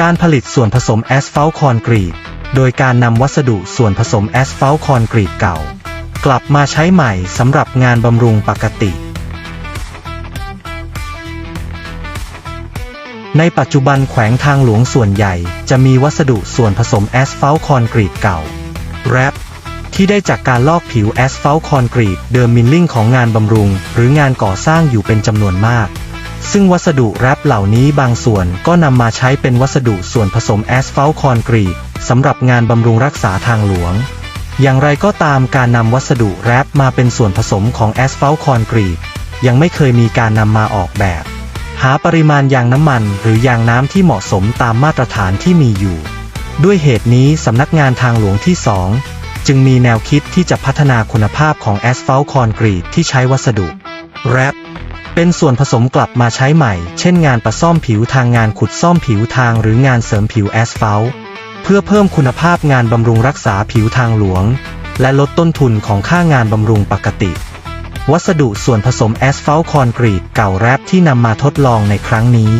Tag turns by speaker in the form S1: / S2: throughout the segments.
S1: การผลิตส่วนผสมแอสฟัลต์คอนกรีต โดยการนำวัสดุส่วนผสมแอสฟัลต์คอนกรีตเก่า กลับมาใช้ใหม่สำหรับงานบำรุงปกติ ในปัจจุบันแขวงทางหลวงส่วนใหญ่จะมีวัสดุส่วนผสมแอสฟัลต์คอนกรีตเก่า แรป ที่ได้จากการลอกผิวแอสฟัลต์คอนกรีตเดิมมิลลิ่งของงานบำรุง หรืองานก่อสร้างอยู่เป็นจำนวนมาก ซึ่งวัสดุแรปเหล่านี้บางส่วนก็นำมาใช้เป็นวัสดุส่วนผสมแอสฟัลต์คอนกรีตสำหรับงานบำรุงรักษาทางหลวง อย่างไรก็ตามการนำวัสดุแรปมาเป็นส่วนผสมของแอสฟัลต์คอนกรีตยังไม่เคยมีการนำมาออกแบบ หาปริมาณยางน้ำมันหรือยางน้ำที่เหมาะสมตามมาตรฐานที่มีอยู่ ด้วยเหตุนี้สำนักงานทางหลวงที่ 2 จึงมีแนวคิดที่จะพัฒนาคุณภาพของแอสฟัลต์คอนกรีตที่ใช้วัสดุแรปเป็นส่วนผสมกลับมาใช้ใหม่ เช่นงานประซ่อมผิวทางงานขุดซ่อมผิวทางหรืองานเสริมผิวแอสฟัลต์เพื่อเพิ่มคุณภาพงานบำรุงรักษาผิวทางหลวง และลดต้นทุนของค่างานบำรุงปกติ วัสดุส่วนผสมแอสฟัลต์คอนกรีตเก่าแรปที่นำมาทดลองในครั้งนี้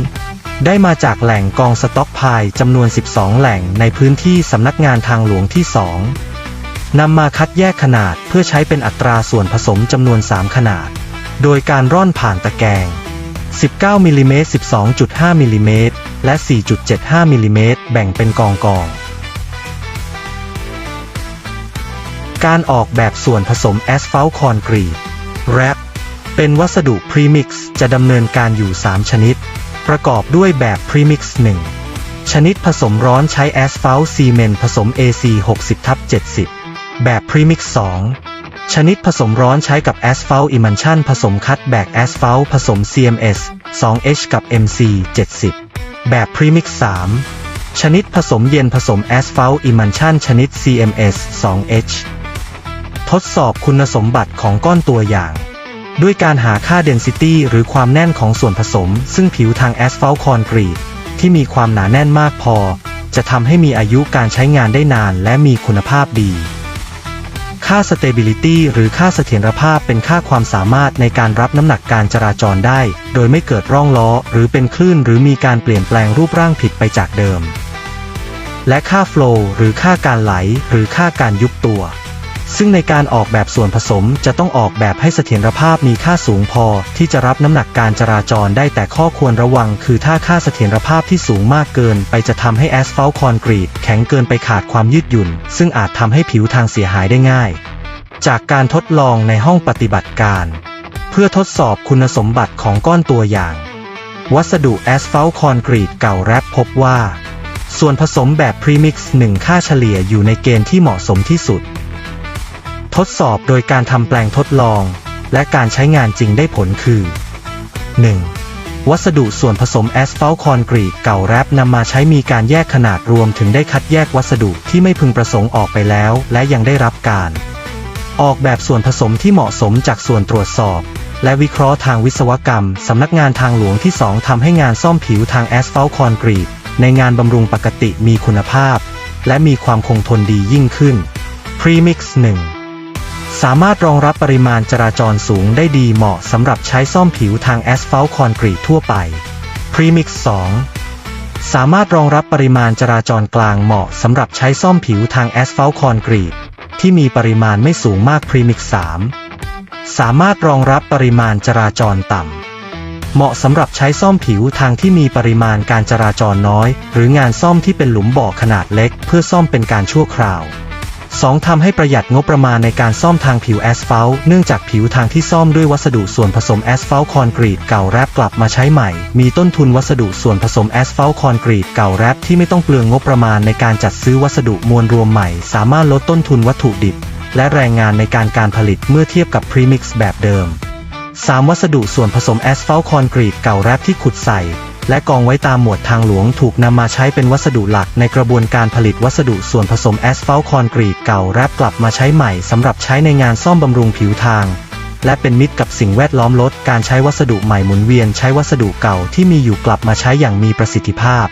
S1: ได้มาจากแหล่งกองสต็อกพายจำนวน 12 แหล่งในพื้นที่สำนักงานทางหลวงที่ 2 นำมาคัดแยกขนาดเพื่อใช้เป็นอัตราส่วนผสมจำนวน 3 ขนาด โดยการร่อนผ่านตะแกรง 19มิลลิเมตร12.5มิลลิเมตรและ 4.75มิลลิเมตรแบ่งเป็นกองกอง การออกแบบส่วนผสมแอสฟัลต์คอนกรีตแรปเป็นวัสดุพรีมิกซ์จะดำเนินการอยู่ 3 ชนิด ประกอบด้วยแบบพรีมิกซ์1ชนิดผสมร้อนใช้แอสฟัลต์ซีเมนต์ผสม AC 60ทับ70 แบบพรีมิกซ์2ชนิดผสมร้อนใช้กับแอสฟัลต์อิมันชันผสมคัดแบกแอสฟัลต์ผสม CMS 2H กับ MC 70 แบบพรีมิกซ์3ชนิดผสมเย็นผสมแอสฟัลต์อิมันชันชนิด CMS 2H ทดสอบคุณสมบัติของก้อนตัวอย่าง ด้วยการหาค่า density หรือความแน่นของส่วนผสม ซึ่งผิวทางแอสฟัลต์คอนกรีตที่มีความหนาแน่นมากพอ จะทำให้มีอายุการใช้งานได้นานและมีคุณภาพดี ค่า stability หรือค่าเสถียรภาพเป็นค่าความสามารถในการรับน้ำหนักการจราจรได้ โดยไม่เกิดร่องล้อ หรือเป็นคลื่นหรือมีการเปลี่ยนแปลงรูปร่างผิดไปจากเดิม และค่า flow หรือค่าการไหล หรือค่าการยุบตัว ซึ่งในการออกแบบส่วนผสมจะต้องออกแบบให้เสถียรภาพมีค่าสูงพอ ที่จะรับน้ำหนักการจราจรได้แต่ข้อควรระวัง คือถ้าค่าเสถียรภาพที่สูงมากเกิน ไปจะทำให้แอสฟัลต์คอนกรีตแข็งเกินไปขาดความยืดหยุ่น ซึ่งอาจทำให้ผิวทางเสียหายได้ง่าย จากการทดลองในห้องปฏิบัติการ เพื่อทดสอบคุณสมบัติของก้อนตัวอย่าง วัสดุแอสฟัลต์คอนกรีตเก่าแรปพบว่า ส่วนผสมแบบพรีมิกซ์1ค่าเฉลี่ยอยู่ในเกณฑ์ที่เหมาะสมที่สุด ทดสอบโดยการทำแปลงทดลอง และการใช้งานจริงได้ผลคือ 1. วัสดุส่วนผสมแอสฟัลต์คอนกรีตเก่าแรปนำมาใช้มีการแยกขนาดรวมถึงได้คัดแยกวัสดุที่ไม่พึงประสงค์ออกไปแล้ว และยังได้รับการ ออกแบบส่วนผสมที่เหมาะสมจากส่วนตรวจสอบ และวิเคราะห์ทางวิศวกรรม สำนักงานทางหลวงที่ 2ทำให้งานซ่อมผิวทางแอสฟัลต์คอนกรีตในงานบำรุงปกติมีคุณภาพ และมีความคงทนดียิ่งขึ้น Premix 1 สามารถรองรับปริมาณจราจรสูงได้ดีเหมาะสำหรับใช้ซ่อมผิวทางแอสฟัลต์คอนกรีตทั่วไป Premix 2 สามารถรองรับปริมาณจราจรกลางเหมาะสำหรับใช้ซ่อมผิวทางแอสฟัลต์คอนกรีตที่มีปริมาณไม่สูงมาก Premix 3 สามารถรองรับปริมาณจราจรต่ำ เหมาะสำหรับใช้ซ่อมผิวทางที่มีปริมาณการจราจรน้อย หรืองานซ่อมที่เป็นหลุมบ่อขนาดเล็ก เพื่อซ่อมเป็นการชั่วคราว 2. ทำให้ประหยัดงบประมาณในการซ่อมทางผิวแอสฟัลต์เนื่องจากผิวทางที่ซ่อมด้วยวัสดุส่วนผสมแอสฟัลต์คอนกรีตเก่าแรปกลับมาใช้ใหม่ มีต้นทุนวัสดุส่วนผสมแอสฟัลต์คอนกรีตเก่าแรปที่ไม่ต้องเปลืองงบประมาณในการจัดซื้อวัสดุมวลรวมใหม่ สามารถลดต้นทุนวัตถุดิบ และแรงงานในการการผลิตเมื่อเทียบกับพรีมิกซ์แบบเดิม 3. วัสดุส่วนผสมแอสฟัลต์คอนกรีตเก่าแรปที่ขุดใส่ และกองไว้ตามหมวดทางหลวงถูกนำมาใช้เป็นวัสดุหลักในกระบวนการผลิตวัสดุส่วนผสมแอสฟัลต์คอนกรีตเก่าแรปกลับมาใช้ใหม่สำหรับใช้ในงานซ่อมบำรุงผิวทาง และเป็นมิตรกับสิ่งแวดล้อมลดการใช้วัสดุใหม่หมุนเวียนใช้วัสดุเก่าที่มีอยู่กลับมาใช้อย่างมีประสิทธิภาพ